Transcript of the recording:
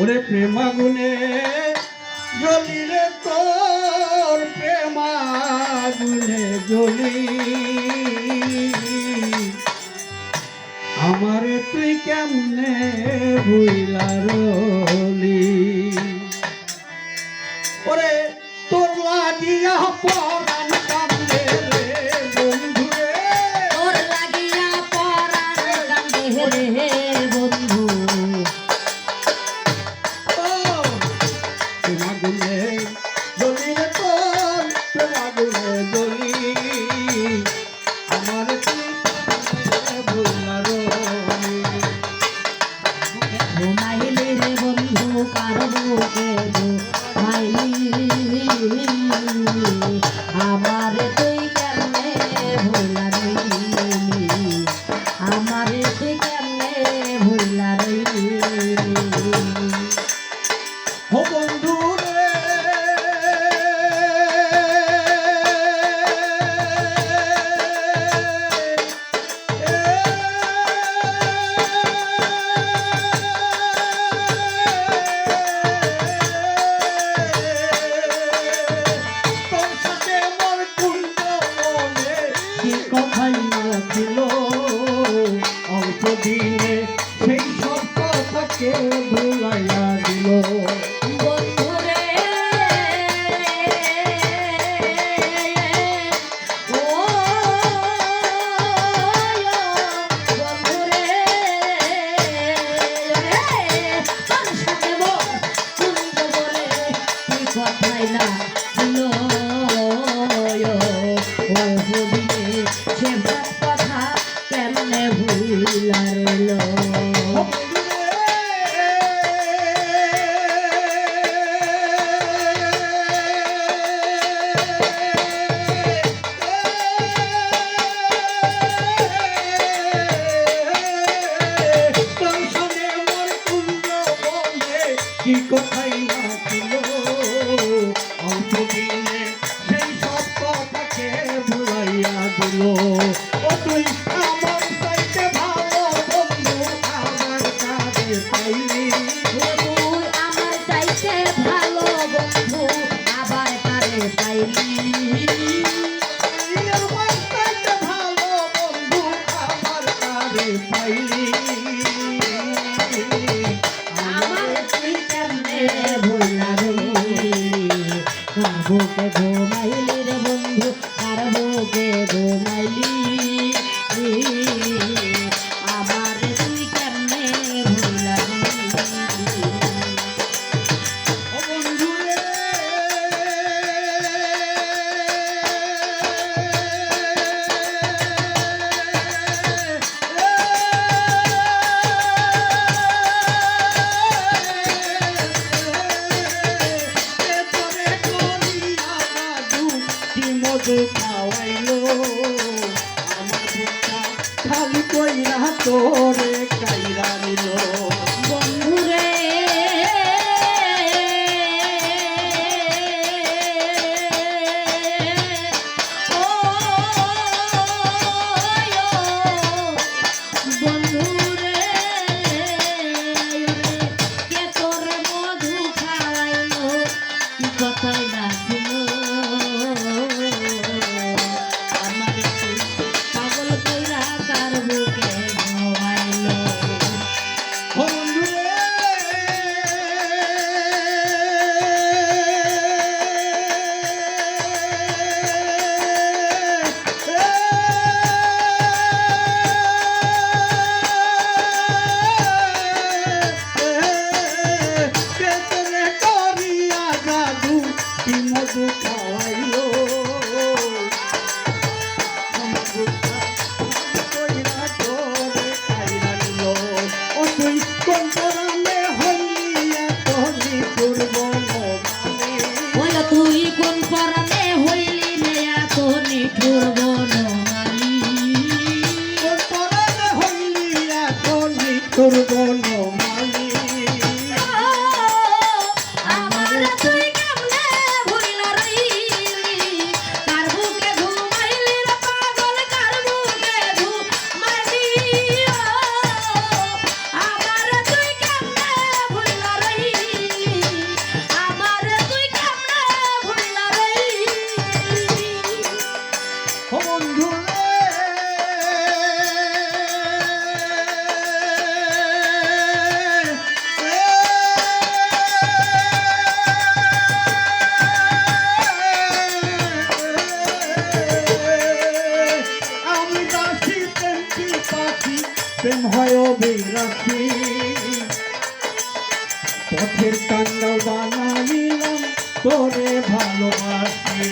ওরে প্রেমাগুনে জ্বলিলে তোর প্রেমাগুনে জ্বলি। আমার তুই কেমনে ভুইলার ওরে তোর লাগিয়া পর আমার তুই কেমনে ভুলা আমাকে ভুলাইয়া দিল। ভালো ও তুই আমার চাইতে ভালো বন্ধু আমার কাছে পাইলি তুই আমার চাইতে ভালো বন্ধু আবার কারে পাইলি আমার চাইতে ভালো বন্ধু আবার কারে পাইলি ভুলারে বন্ধু খালি কইরা তোরে কাইরা নিল। 登録 আমি দাসী তেমটি পাখি প্রেম পথের কান্ডাও দানা তোরে ভালোবাসি।